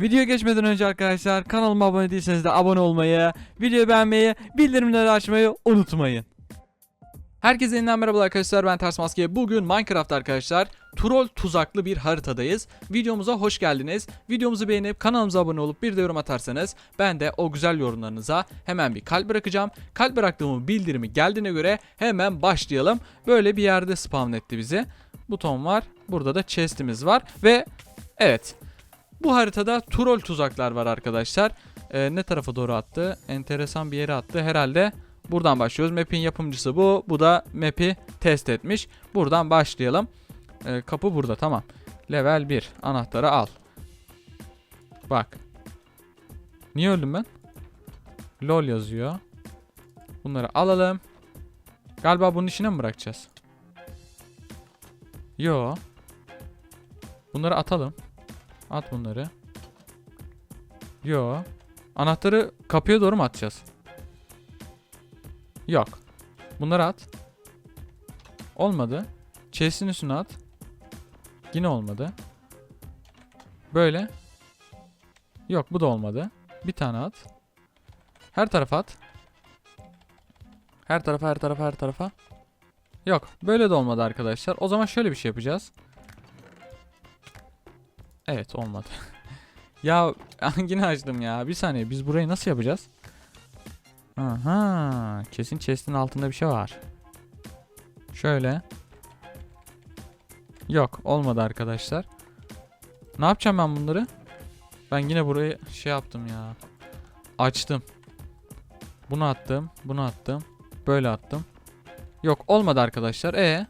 Videoya geçmeden önce arkadaşlar kanalıma abone değilseniz de abone olmayı, videoyu beğenmeyi, bildirimleri açmayı unutmayın. Herkese yeniden merhaba arkadaşlar ben Ters Maske. Bugün Minecraft arkadaşlar troll tuzaklı bir haritadayız. Videomuza hoş geldiniz. Videomuzu beğenip kanalımıza abone olup bir de yorum atarsanız ben de o güzel yorumlarınıza hemen bir kalp bırakacağım. Kalp bıraktığımı bildirimi geldiğine göre hemen başlayalım. Böyle bir yerde spawn etti bizi. Buton var. Burada da chest'imiz var ve evet bu haritada troll tuzaklar var arkadaşlar. Ee, ne tarafa doğru attı? Enteresan bir yere attı. Herhalde buradan başlıyoruz. Map'in yapımcısı bu. Bu da map'i test etmiş. Buradan başlayalım. Ee, kapı burada tamam. Level 1. Anahtarı al. Bak. Niye öldüm ben? LOL yazıyor. Bunları alalım. Galiba bunun içine mi bırakacağız? Yo. Bunları atalım. At bunları. Yo. Anahtarı kapıya doğru mu atacağız? Yok. Bunları at. Olmadı. Chest'in üstüne at. Yine olmadı. Böyle. Yok bu da olmadı. Bir tane at. Her tarafa at. Her tarafa her tarafa her tarafa. Yok böyle de olmadı arkadaşlar. O zaman şöyle bir şey yapacağız. Evet olmadı. ya yine açtım ya. Bir saniye biz burayı nasıl yapacağız? Aha kesin chest'in altında bir şey var. Şöyle. Yok olmadı arkadaşlar. Ne yapacağım ben bunları? Ben yine burayı şey yaptım ya. Açtım. Bunu attım. Bunu attım. Böyle attım. Yok olmadı arkadaşlar. E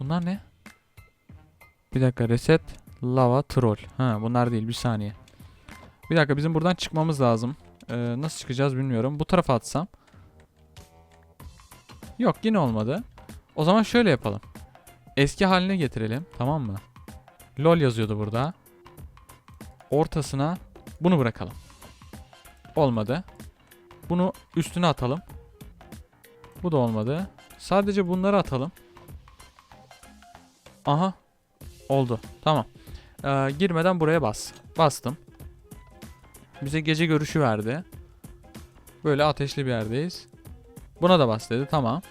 Bunlar ne? Bir dakika reset lava troll. Ha bunlar değil bir saniye. Bir dakika bizim buradan çıkmamız lazım. Ee, nasıl çıkacağız bilmiyorum. Bu tarafa atsam. Yok yine olmadı. O zaman şöyle yapalım. Eski haline getirelim tamam mı? LOL yazıyordu burada. Ortasına bunu bırakalım. Olmadı. Bunu üstüne atalım. Bu da olmadı. Sadece bunları atalım. Aha Oldu. Tamam. Ee, girmeden buraya bas. Bastım. Bize gece görüşü verdi. Böyle ateşli bir yerdeyiz. Buna da bas dedi. Tamam.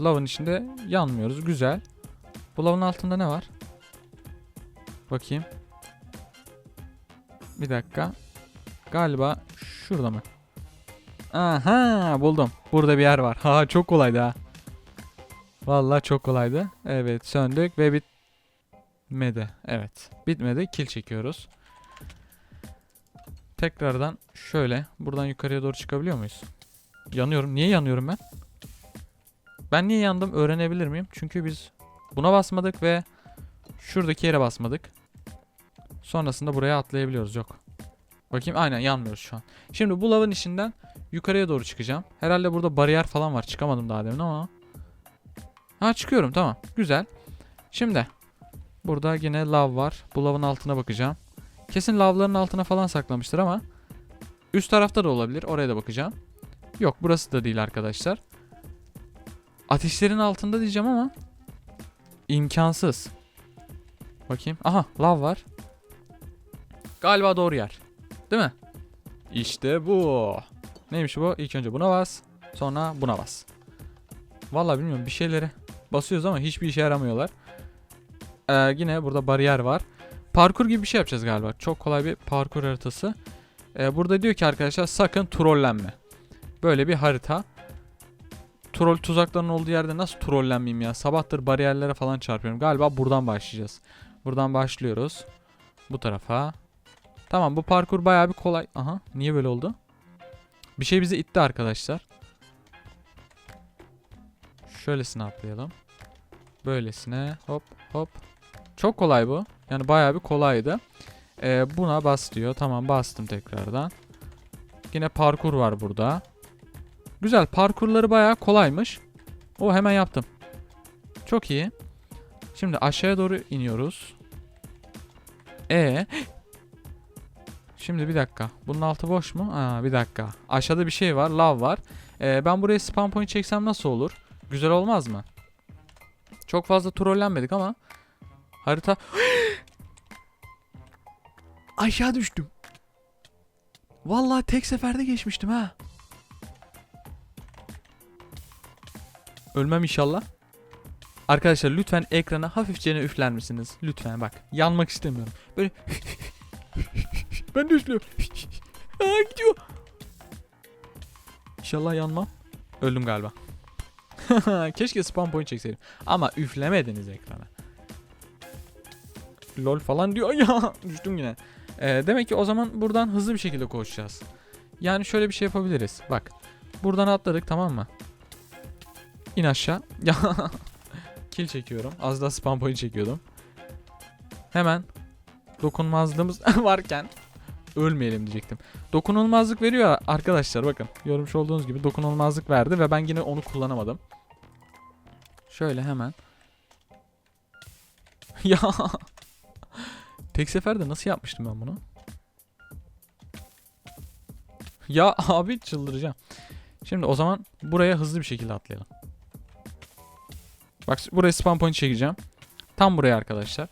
Lavın içinde yanmıyoruz. Güzel. Bu lavın altında ne var? Bakayım. Bir dakika. Galiba şurada mı? Aha buldum. Burada bir yer var. Ha çok kolaydı ha. Vallahi çok kolaydı. Evet söndük ve bitmedi. Evet bitmedi. Kill çekiyoruz. Tekrardan şöyle buradan yukarıya doğru çıkabiliyor muyuz? Yanıyorum. Niye yanıyorum ben? Ben niye yandım öğrenebilir miyim? Çünkü biz buna basmadık ve şuradaki yere basmadık. Sonrasında buraya atlayabiliyoruz. Yok. Bakayım aynen yanmıyoruz şu an. Şimdi bu lavın içinden yukarıya doğru çıkacağım. Herhalde burada bariyer falan var. Çıkamadım daha demin ama. Ha çıkıyorum tamam. Güzel. Şimdi burada yine lav var. Bu lavın altına bakacağım. Kesin lavların altına falan saklamıştır ama üst tarafta da olabilir. Oraya da bakacağım. Yok burası da değil arkadaşlar. Ateşlerin altında diyeceğim ama imkansız. Bakayım. Aha lav var. Galiba doğru yer. Değil mi? İşte bu. Neymiş bu? İlk önce buna bas. Sonra buna bas. Vallahi bilmiyorum bir şeyleri basıyoruz ama hiçbir işe yaramıyorlar. Ee, yine burada bariyer var. Parkur gibi bir şey yapacağız galiba. Çok kolay bir parkur haritası. Ee, burada diyor ki arkadaşlar sakın trollenme. Böyle bir harita. Troll tuzaklarının olduğu yerde nasıl trollenmeyeyim ya? Sabahtır bariyerlere falan çarpıyorum. Galiba buradan başlayacağız. Buradan başlıyoruz. Bu tarafa. Tamam bu parkur bayağı bir kolay. Aha niye böyle oldu? Bir şey bizi itti arkadaşlar. Şöylesine atlayalım. Böylesine hop hop. Çok kolay bu. Yani bayağı bir kolaydı. Ee, buna bas diyor. Tamam bastım tekrardan. Yine parkur var burada. Güzel parkurları bayağı kolaymış. O hemen yaptım. Çok iyi. Şimdi aşağıya doğru iniyoruz. E Şimdi bir dakika. Bunun altı boş mu? Aa, bir dakika. Aşağıda bir şey var. Lav var. Ee, ben buraya spawn point çeksem nasıl olur? Güzel olmaz mı? Çok fazla trollenmedik ama harita Aşağı düştüm. Vallahi tek seferde geçmiştim ha. Ölmem inşallah. Arkadaşlar lütfen ekrana hafifçe üfler misiniz? Lütfen bak. Yanmak istemiyorum. Böyle ben de. Aa, gidiyor. İnşallah yanmam. Öldüm galiba. Keşke spam point çekseydim. Ama üflemediniz ekrana. Lol falan diyor ya. Düştüm yine. Ee, demek ki o zaman buradan hızlı bir şekilde koşacağız. Yani şöyle bir şey yapabiliriz. Bak. Buradan atladık tamam mı? İn aşağı. Ya. Kill çekiyorum. Az daha spam point çekiyordum. Hemen dokunmazlığımız varken ölmeyelim diyecektim. Dokunulmazlık veriyor arkadaşlar bakın. Görmüş olduğunuz gibi dokunulmazlık verdi ve ben yine onu kullanamadım. Şöyle hemen. ya. Tek seferde nasıl yapmıştım ben bunu? Ya abi çıldıracağım. Şimdi o zaman buraya hızlı bir şekilde atlayalım. Bak buraya spam point çekeceğim. Tam buraya arkadaşlar.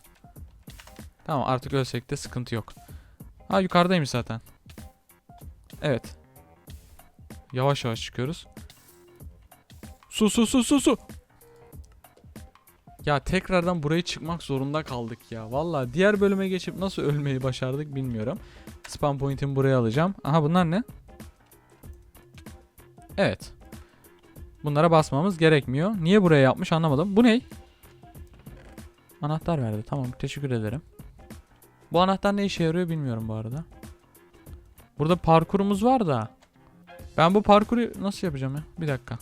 Tamam artık ölsek de sıkıntı yok. Ha yukarıdaymış zaten. Evet. Yavaş yavaş çıkıyoruz. Su su su su su. Ya tekrardan buraya çıkmak zorunda kaldık ya. Valla diğer bölüme geçip nasıl ölmeyi başardık bilmiyorum. Spam point'imi buraya alacağım. Aha bunlar ne? Evet. Bunlara basmamız gerekmiyor. Niye buraya yapmış anlamadım. Bu ne? Anahtar verdi. Tamam teşekkür ederim. Bu anahtar ne işe yarıyor bilmiyorum bu arada. Burada parkurumuz var da. Ben bu parkuru nasıl yapacağım ya? Bir dakika.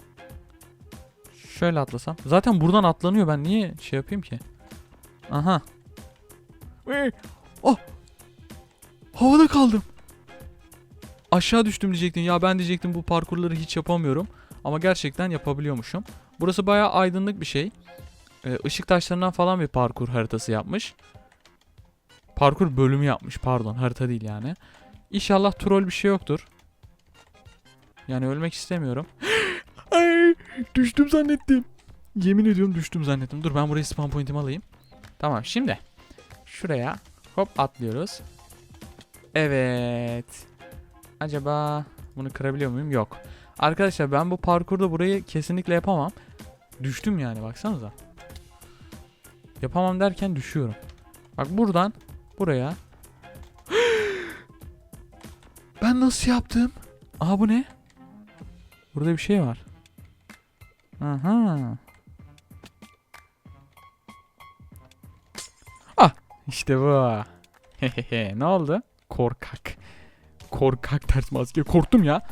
Şöyle atlasam. Zaten buradan atlanıyor. Ben niye şey yapayım ki? Aha. Oh. Havada kaldım. Aşağı düştüm diyecektin. Ya ben diyecektim bu parkurları hiç yapamıyorum. Ama gerçekten yapabiliyormuşum. Burası bayağı aydınlık bir şey. Ee, ışık taşlarından falan bir parkur haritası yapmış. Parkur bölümü yapmış pardon harita değil yani. İnşallah troll bir şey yoktur. Yani ölmek istemiyorum. Ay düştüm zannettim. Yemin ediyorum düştüm zannettim. Dur ben buraya spawn point'imi alayım. Tamam şimdi. Şuraya hop atlıyoruz. Evet. Acaba bunu kırabiliyor muyum? Yok. Arkadaşlar ben bu parkurda burayı kesinlikle yapamam. Düştüm yani baksanıza. Yapamam derken düşüyorum. Bak buradan buraya. ben nasıl yaptım? Aha bu ne? Burada bir şey var. Aha. Ah işte bu. Ne oldu? Korkak. Korkak ters maske korktum ya.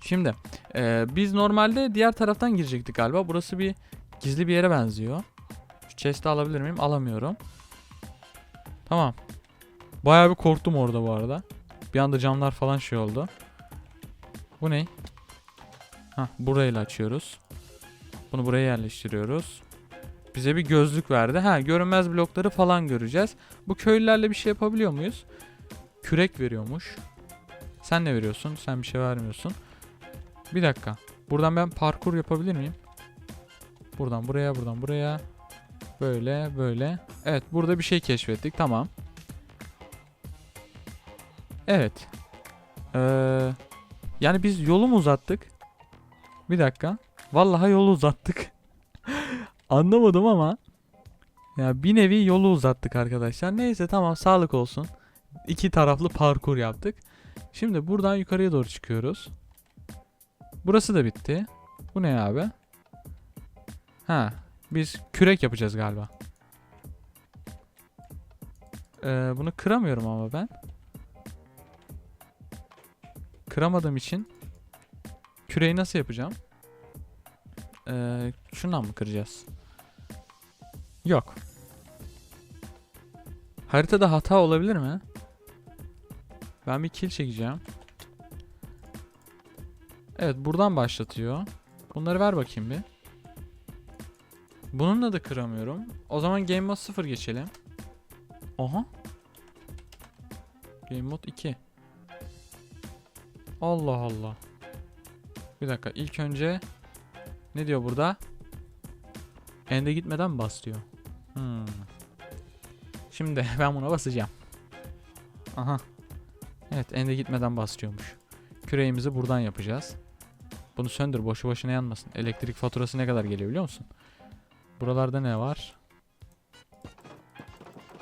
Şimdi e, biz normalde diğer taraftan girecektik galiba. Burası bir gizli bir yere benziyor. Şu chest'i alabilir miyim? Alamıyorum. Tamam. Bayağı bir korktum orada bu arada. Bir anda camlar falan şey oldu. Bu ne? Hah burayla açıyoruz. Bunu buraya yerleştiriyoruz. Bize bir gözlük verdi. Ha görünmez blokları falan göreceğiz. Bu köylülerle bir şey yapabiliyor muyuz? Kürek veriyormuş. Sen ne veriyorsun? Sen bir şey vermiyorsun. Bir dakika. Buradan ben parkur yapabilir miyim? Buradan buraya, buradan buraya. Böyle, böyle. Evet, burada bir şey keşfettik. Tamam. Evet. Ee, yani biz yolu mu uzattık? Bir dakika. Vallahi yolu uzattık. Anlamadım ama. Ya bir nevi yolu uzattık arkadaşlar. Neyse tamam sağlık olsun. İki taraflı parkur yaptık. Şimdi buradan yukarıya doğru çıkıyoruz. Burası da bitti. Bu ne abi? Ha, biz kürek yapacağız galiba. Ee, bunu kıramıyorum ama ben. Kıramadığım için küreği nasıl yapacağım? Ee, şundan mı kıracağız? Yok. Haritada hata olabilir mi? Ben bir kill çekeceğim. Evet buradan başlatıyor. Bunları ver bakayım bir. Bununla da kıramıyorum. O zaman Game Mode 0 geçelim. Aha. Game Mode 2. Allah Allah. Bir dakika ilk önce ne diyor burada? End'e gitmeden bas diyor. Hmm. Şimdi ben buna basacağım. Aha. Evet ende gitmeden basıyormuş. Küreğimizi buradan yapacağız. Bunu söndür boşu boşuna yanmasın. Elektrik faturası ne kadar geliyor biliyor musun? Buralarda ne var?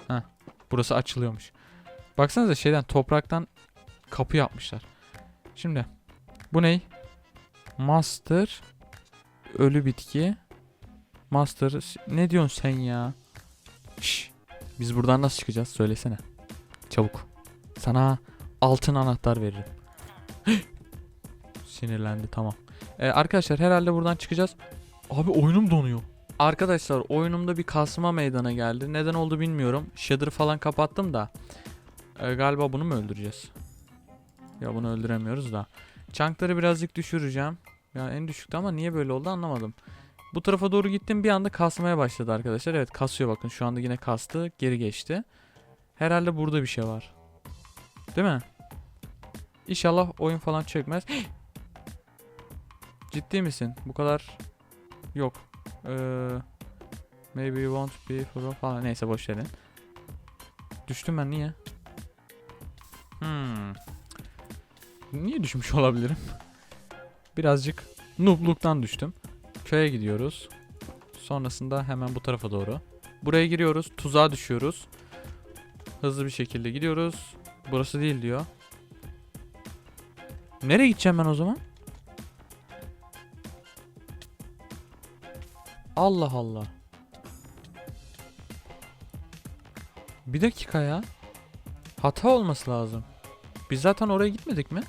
Heh. Burası açılıyormuş. Baksanıza şeyden topraktan kapı yapmışlar. Şimdi bu ney? Master ölü bitki. Master ne diyorsun sen ya? Şş, biz buradan nasıl çıkacağız söylesene. Çabuk. Sana altın anahtar veririm. Sinirlendi tamam. Ee, arkadaşlar herhalde buradan çıkacağız. Abi oyunum donuyor. Arkadaşlar oyunumda bir kasma meydana geldi. Neden oldu bilmiyorum. Shader falan kapattım da. Ee, galiba bunu mu öldüreceğiz? Ya bunu öldüremiyoruz da. Chunk'ları birazcık düşüreceğim. Ya en düşükte ama niye böyle oldu anlamadım. Bu tarafa doğru gittim bir anda kasmaya başladı arkadaşlar. Evet kasıyor bakın şu anda yine kastı geri geçti. Herhalde burada bir şey var. Değil mi? İnşallah oyun falan çökmez. Ciddi misin? Bu kadar yok. Ee, maybe you won't be for falan neyse boş verin. Düştüm ben niye? Hmm. Niye düşmüş olabilirim? Birazcık noobluktan düştüm. Köye gidiyoruz. Sonrasında hemen bu tarafa doğru. Buraya giriyoruz. Tuzağa düşüyoruz. Hızlı bir şekilde gidiyoruz. Burası değil diyor. Nereye gideceğim ben o zaman? Allah Allah. Bir dakika ya. Hata olması lazım. Biz zaten oraya gitmedik mi?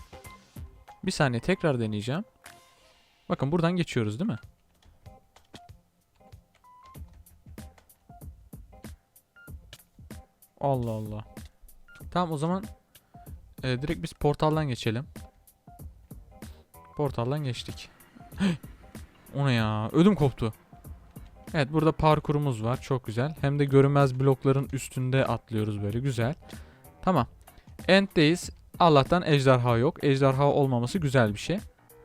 Bir saniye tekrar deneyeceğim. Bakın buradan geçiyoruz değil mi? Allah Allah. Tamam o zaman e, direkt biz portaldan geçelim. Portaldan geçtik. o ne ya? Ödüm koptu. Evet burada parkurumuz var. Çok güzel. Hem de görünmez blokların üstünde atlıyoruz böyle. Güzel. Tamam. End'deyiz. Allah'tan ejderha yok. Ejderha olmaması güzel bir şey.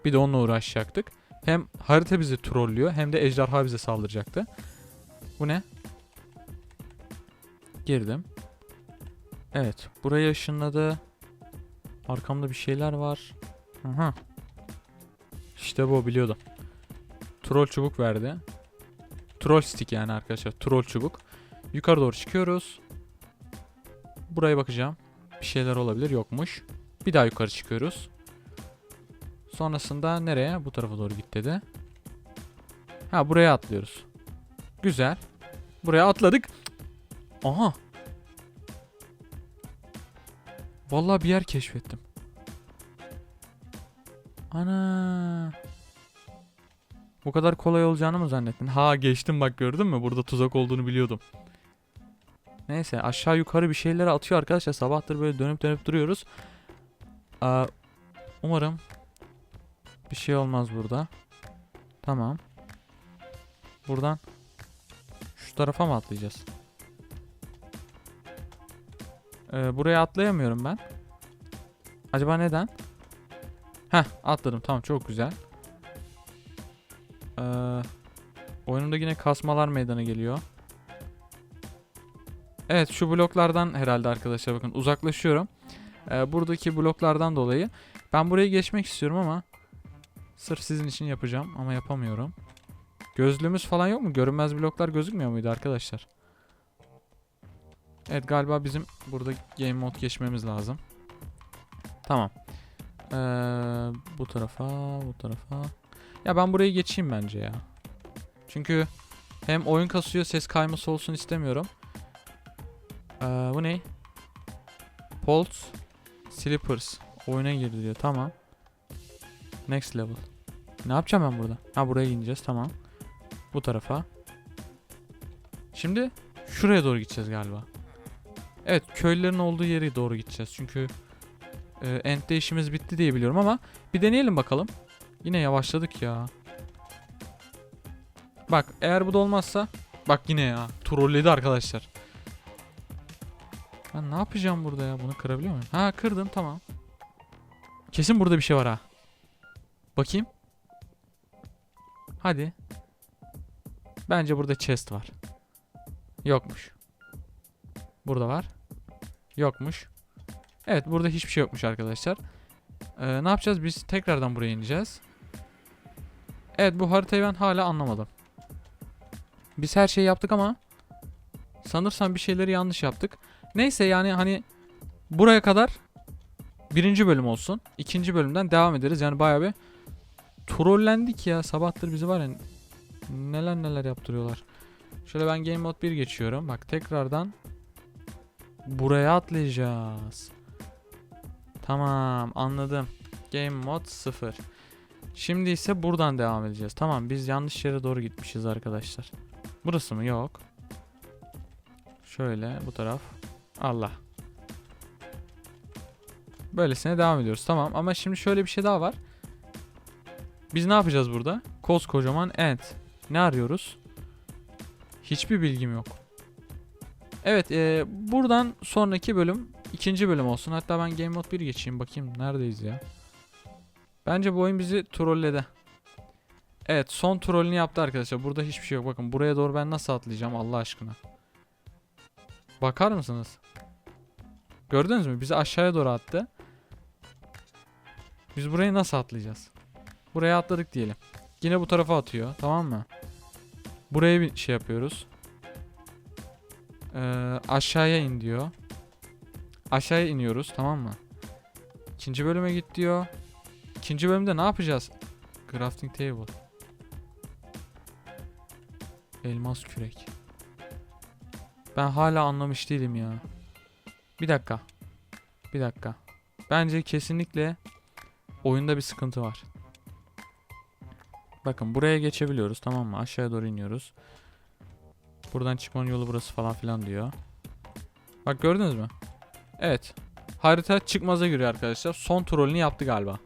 Bir de onunla uğraşacaktık. Hem harita bizi trollüyor hem de ejderha bize saldıracaktı. Bu ne? Girdim. Evet. Buraya ışınladı. Arkamda bir şeyler var. Aha. İşte bu biliyordum. Troll çubuk verdi. Troll stick yani arkadaşlar. Troll çubuk. Yukarı doğru çıkıyoruz. Buraya bakacağım. Bir şeyler olabilir. Yokmuş. Bir daha yukarı çıkıyoruz. Sonrasında nereye? Bu tarafa doğru git dedi. Ha buraya atlıyoruz. Güzel. Buraya atladık. Aha. Vallahi bir yer keşfettim. Ana. Bu kadar kolay olacağını mı zannettin? Ha geçtim bak gördün mü? Burada tuzak olduğunu biliyordum. Neyse aşağı yukarı bir şeyleri atıyor arkadaşlar. Sabahtır böyle dönüp dönüp duruyoruz. Aa, umarım bir şey olmaz burada. Tamam. Buradan şu tarafa mı atlayacağız? Ee, buraya atlayamıyorum ben. Acaba neden? Heh atladım tamam çok güzel. Ee, oyunumda yine kasmalar meydana geliyor. Evet şu bloklardan herhalde arkadaşlar bakın uzaklaşıyorum. Ee, buradaki bloklardan dolayı ben buraya geçmek istiyorum ama sırf sizin için yapacağım ama yapamıyorum. Gözlüğümüz falan yok mu? Görünmez bloklar gözükmüyor muydu arkadaşlar? Evet galiba bizim burada game mode geçmemiz lazım. Tamam. Ee, bu tarafa, bu tarafa. Ya ben burayı geçeyim bence ya. Çünkü hem oyun kasıyor, ses kayması olsun istemiyorum. Ee, bu ne? Pulse Slippers. Oyuna girdi diyor. Tamam. Next level. Ne yapacağım ben burada? Ha buraya ineceğiz. Tamam. Bu tarafa. Şimdi şuraya doğru gideceğiz galiba. Evet köylülerin olduğu yere doğru gideceğiz. Çünkü e, end'de işimiz bitti diye biliyorum ama bir deneyelim bakalım. Yine yavaşladık ya. Bak eğer bu da olmazsa bak yine ya trolledi arkadaşlar. Ben ne yapacağım burada ya? Bunu kırabiliyor muyum? Ha kırdım tamam. Kesin burada bir şey var ha. Bakayım. Hadi. Bence burada chest var. Yokmuş. Burada var. Yokmuş. Evet burada hiçbir şey yokmuş arkadaşlar. Ee, ne yapacağız? Biz tekrardan buraya ineceğiz. Evet bu haritayı ben hala anlamadım. Biz her şeyi yaptık ama sanırsam bir şeyleri yanlış yaptık. Neyse yani hani buraya kadar birinci bölüm olsun. İkinci bölümden devam ederiz. Yani bayağı bir trollendik ya. Sabahtır bizi var ya neler neler yaptırıyorlar. Şöyle ben Game Mode 1 geçiyorum. Bak tekrardan buraya atlayacağız. Tamam anladım. Game Mode 0. Şimdi ise buradan devam edeceğiz. Tamam biz yanlış yere doğru gitmişiz arkadaşlar. Burası mı? Yok. Şöyle bu taraf. Allah. Böylesine devam ediyoruz. Tamam ama şimdi şöyle bir şey daha var. Biz ne yapacağız burada? Koskocaman ent. Ne arıyoruz? Hiçbir bilgim yok. Evet e, buradan sonraki bölüm ikinci bölüm olsun. Hatta ben Game Mode 1 geçeyim bakayım neredeyiz ya. Bence bu oyun bizi trolledi. Evet son trollünü yaptı arkadaşlar. Burada hiçbir şey yok. Bakın buraya doğru ben nasıl atlayacağım Allah aşkına. Bakar mısınız? Gördünüz mü? Bizi aşağıya doğru attı. Biz burayı nasıl atlayacağız? Buraya atladık diyelim. Yine bu tarafa atıyor. Tamam mı? Buraya bir şey yapıyoruz. Ee, aşağıya in diyor. Aşağıya iniyoruz. Tamam mı? İkinci bölüme git diyor. İkinci bölümde ne yapacağız? Crafting table. Elmas kürek. Ben hala anlamış değilim ya. Bir dakika. Bir dakika. Bence kesinlikle oyunda bir sıkıntı var. Bakın buraya geçebiliyoruz tamam mı? Aşağıya doğru iniyoruz. Buradan çıkmanın yolu burası falan filan diyor. Bak gördünüz mü? Evet. Harita çıkmaza giriyor arkadaşlar. Son trollünü yaptı galiba.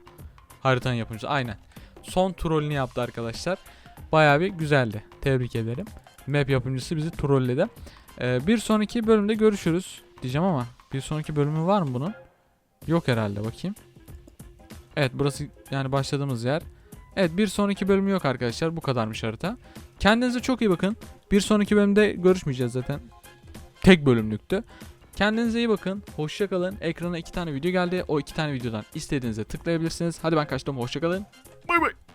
Haritanın yapımcısı aynen. Son trollünü yaptı arkadaşlar. Bayağı bir güzeldi. Tebrik ederim. Map yapımcısı bizi trolledi. Ee, bir sonraki bölümde görüşürüz diyeceğim ama bir sonraki bölümü var mı bunun? Yok herhalde bakayım. Evet burası yani başladığımız yer. Evet bir sonraki bölümü yok arkadaşlar. Bu kadarmış harita. Kendinize çok iyi bakın. Bir sonraki bölümde görüşmeyeceğiz zaten. Tek bölümlüktü. Kendinize iyi bakın. Hoşça kalın. Ekrana iki tane video geldi. O iki tane videodan istediğinize tıklayabilirsiniz. Hadi ben kaçtım. Hoşça kalın. Bay bay.